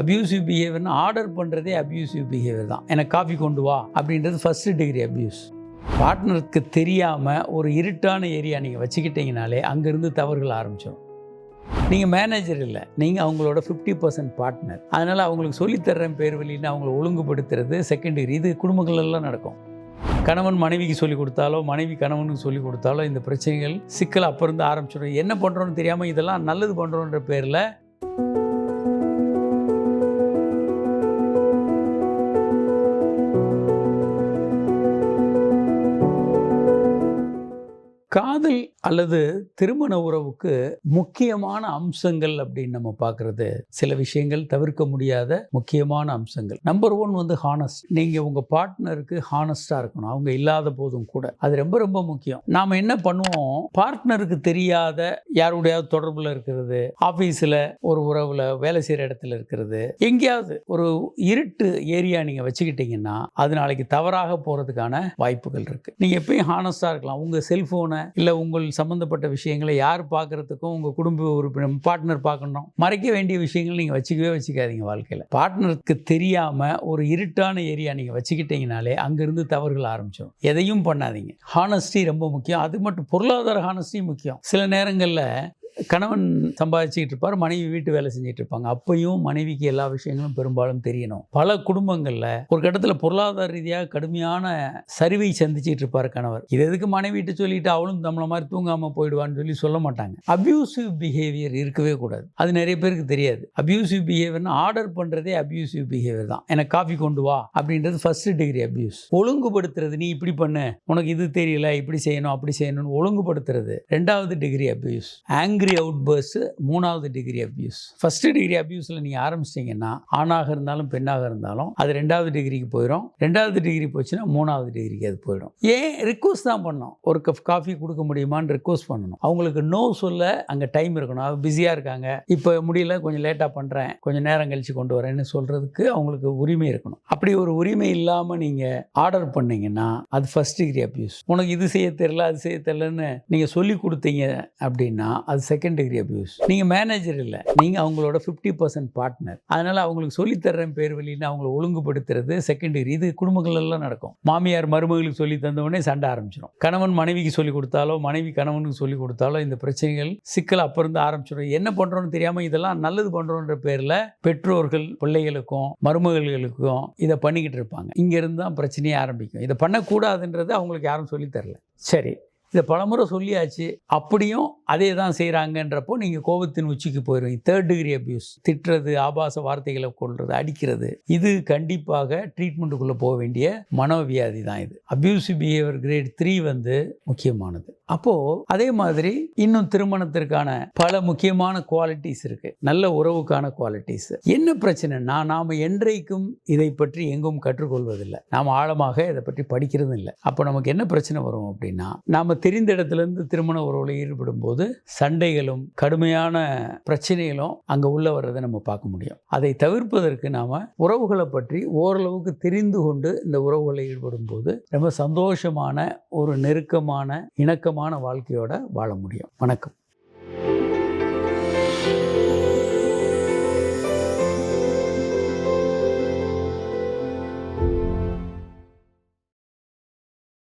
Abusive பிஹேவியர்னு order பண்ணுறதே abusive behaviour தான். எனக்கு காஃபி கொண்டு வா அப்படின்றது ஃபஸ்ட்டு டிகிரி அப்யூஸ் பார்ட்னருக்கு தெரியாமல் ஒரு இருட்டான ஏரியா நீங்கள் வச்சுக்கிட்டீங்கனாலே அங்கேருந்து தவறுகள் ஆரம்பிச்சிடும் நீங்கள் மேனேஜர் இல்லை. நீங்கள் அவங்களோட ஃபிஃப்டி பர்சன்ட் பார்ட்னர் அதனால் அவங்களுக்கு சொல்லித்தர்றேன் பேர் வழின்னு அவங்கள ஒழுங்குபடுத்துறது செகண்ட் டிகிரி இது குடும்பங்கள்லாம் நடக்கும். கணவன் மனைவிக்கு சொல்லிக் கொடுத்தாலோ மனைவி கணவனுக்கு சொல்லிக் கொடுத்தாலோ இந்த பிரச்சனைகள் சிக்கல் அப்போ இருந்து ஆரம்பிச்சிடும் என்ன பண்ணுறோன்னு தெரியாமல் இதெல்லாம் நல்லது பண்ணுறோன்ற பேரில் காதல் அல்லது திருமண உறவுக்கு முக்கியமான அம்சங்கள் அப்படின்னு நம்ம பார்க்குறது. சில விஷயங்கள் தவிர்க்க முடியாத முக்கியமான அம்சங்கள். நம்பர் ஒன் வந்து ஹானஸ்ட் நீங்கள் உங்கள் பார்ட்னருக்கு ஹானஸ்டாக இருக்கணும். அவங்க இல்லாத போதும் கூட. அது ரொம்ப ரொம்ப முக்கியம். நாம் என்ன பண்ணுவோம்? பார்ட்னருக்கு தெரியாத யாருடையாவது தொடர்பில் இருக்கிறது. ஆஃபீஸில் ஒரு உறவில் வேலை செய்கிற இடத்துல இருக்கிறது. எங்கேயாவது ஒரு இருட்டு ஏரியா நீங்கள் வச்சுக்கிட்டீங்கன்னா அது நாளைக்கு தவறாக போகிறதுக்கான வாய்ப்புகள் இருக்குது நீங்கள் எப்பயும் ஹானஸ்டாக இருக்கலாம். உங்கள் செல்ஃபோனை இல்லை உங்கள் சம்மந்தப்பட்ட விஷயங்களை யார் பார்க்குறதுக்கும் உங்கள் குடும்ப உறுப்பினர் பார்ட்னர் பார்க்கணும். மறைக்க வேண்டிய விஷயங்கள் நீங்கள் வச்சுக்கவே வச்சுக்காதீங்க வாழ்க்கையில். பார்ட்னருக்கு தெரியாமல் ஒரு இருட்டான ஏரியா நீங்கள் வச்சுக்கிட்டீங்கனாலே அங்கேருந்து தவறுகள் ஆரம்பிச்சிடும் எதையும் பண்ணாதீங்க. ஹானஸ்டி ரொம்ப முக்கியம். அது மட்டும் பொருளாதார ஹானஸ்டி முக்கியம். சில நேரங்களில் கணவன் சம்பாதிச்சுக்கிட்டு இருப்பார் மனைவி வீட்டு வேலை செஞ்சுட்டு இருப்பாங்க. அப்பையும் மனைவிக்கு எல்லா விஷயங்களும் பெரும்பாலும் தெரியணும். பல குடும்பங்களில் ஒரு கட்டத்தில் பொருளாதார ரீதியாக கடுமையான சரிவை சந்திச்சுட்டு இருப்பார் கணவர். இது எதுக்கு மனைவிட்டு சொல்லிட்டு அவளும் நம்மள மாதிரி தூங்காமல் போயிடுவான்னு சொல்லி சொல்ல மாட்டாங்க. அப்யூசிவ் பிஹேவியர் இருக்கவே கூடாது. அது நிறைய பேருக்கு தெரியாது. அப்யூசிவ் பிஹேவியர்னு ஆர்டர் பண்ணுறதே அப்யூசிவ் பிஹேவியர் தான். எனக்கு காஃபி கொண்டு வா அப்படின்றது ஃபர்ஸ்ட் டிகிரி அப்யூஸ் ஒழுங்குபடுத்துறது நீ இப்படி பண்ணு. உனக்கு இது தெரியல. இப்படி செய்யணும் அப்படி செய்யணும்னு ஒழுங்குபடுத்துறது. ரெண்டாவது degree abuse angry outburst மூணாவது டிகிரி அப்யூஸ் ஃபர்ஸ்ட் டிகிரி அப்யூஸில் நீங்கள் ஆரம்பிச்சிட்டிங்கன்னா ஆணாக இருந்தாலும் பெண்ணாக இருந்தாலும் அது ரெண்டாவது டிகிரிக்கு போயிடும் ரெண்டாவது டிகிரி போச்சுன்னா மூணாவது டிகிரிக்கு அது போயிடும் ஏன்? ரிக்வஸ்ட் தான் பண்ணோம் ஒரு கப் காஃபி கொடுக்க முடியுமான்னு ரிக்வஸ்ட் பண்ணணும். அவங்களுக்கு நோ சொல்ல அங்கே டைம் இருக்கணும். அவங்க பிஸியாக இருக்காங்க. இப்போ முடியல கொஞ்சம் லேட்டாக பண்ணுறேன் கொஞ்சம் நேரம் கழித்து கொண்டு வரேன்னு சொல்கிறதுக்கு அவங்களுக்கு உரிமை இருக்கணும். அப்படி ஒரு உரிமை இல்லாமல் நீங்கள் ஆர்டர் பண்ணிங்கன்னா அது ஃபர்ஸ்ட் டிகிரி அப்யூஸ் உனக்கு இது செய்ய தெரில அது செய்ய தெரிலன்னு நீங்கள் சொல்லி கொடுத்தீங்க அப்படின்னா அது செகண்ட் டிகிரி அப்யூஸ் நீங்கள் மேனேஜர் இல்லை. நீங்கள் அவங்களோட ஃபிஃப்டி பர்சன்ட் பார்ட்னர் அதனால் அவங்களுக்கு சொல்லித்தர்றேன் பேர் வழின்னு அவங்கள ஒழுங்குபடுத்துறது செகண்ட் டிகிரி இது குடும்பங்கள்லாம் நடக்கும். மாமியார் மருமகளுக்கு சொல்லி தந்த உடனே சண்டை ஆரம்பிச்சிடும் கணவன் மனைவிக்கு சொல்லி கொடுத்தாலோ மனைவி கணவனுக்கு சொல்லி கொடுத்தாலோ இந்த பிரச்சனைகள் சிக்கல் அப்போ இருந்து ஆரம்பிச்சிடும் என்ன பண்ணுறோன்னு தெரியாமல் இதெல்லாம் நல்லது பண்ணுறோன்ற பேரில் பெற்றோர்கள் பிள்ளைகளுக்கும் மருமகள்களுக்கும் இதை பண்ணிக்கிட்டு இருப்பாங்க. இங்கேருந்து தான் பிரச்சனையே ஆரம்பிக்கும். இதை பண்ணக்கூடாதுன்றது அவங்களுக்கு யாரும் சொல்லித்தரல சரி இதை பலமுறை சொல்லியாச்சு. அப்படியும் அதே தான் செய்கிறாங்கன்றப்போ நீங்கள் கோபத்தின் உச்சிக்கு போயிடுவீங்க தேர்ட் டிகிரி அப்யூஸ் திட்டுறது ஆபாச வார்த்தைகளை கொள்வது அடிக்கிறது. இது கண்டிப்பாக ட்ரீட்மெண்ட்டுக்குள்ளே போக வேண்டிய மனோவியாதி தான் இது. அப்யூசிவ் பிஹேவியர் கிரேட் த்ரீ வந்து முக்கியமானது. அப்போது அதே மாதிரி இன்னும் திருமணத்திற்கான பல முக்கியமான குவாலிட்டிஸ் இருக்குது நல்ல உறவுக்கான குவாலிட்டிஸ் என்ன பிரச்சனைனா நாம் என்றைக்கும் இதை பற்றி எங்கும் கற்றுக்கொள்வதில்லை. நாம் ஆழமாக இதை பற்றி படிக்கிறதும் இல்லை. அப்போ நமக்கு என்ன பிரச்சனை வரும் அப்படின்னா நாம் தெரிந்த இடத்துலேருந்து திருமண உறவில் ஈடுபடும் போது சண்டைகளும் கடுமையான பிரச்சனைகளும் அங்கே உள்ள வர்றதை நம்ம பார்க்க முடியும். அதை தவிர்ப்பதற்கு நாம் உறவுகளை பற்றி ஓரளவுக்கு தெரிந்து கொண்டு இந்த உறவுகளை ஈடுபடும் போது ரொம்ப சந்தோஷமான ஒரு நெருக்கமான இணக்கமான வாழ்க்கையோட வாழ முடியும். வணக்கம்.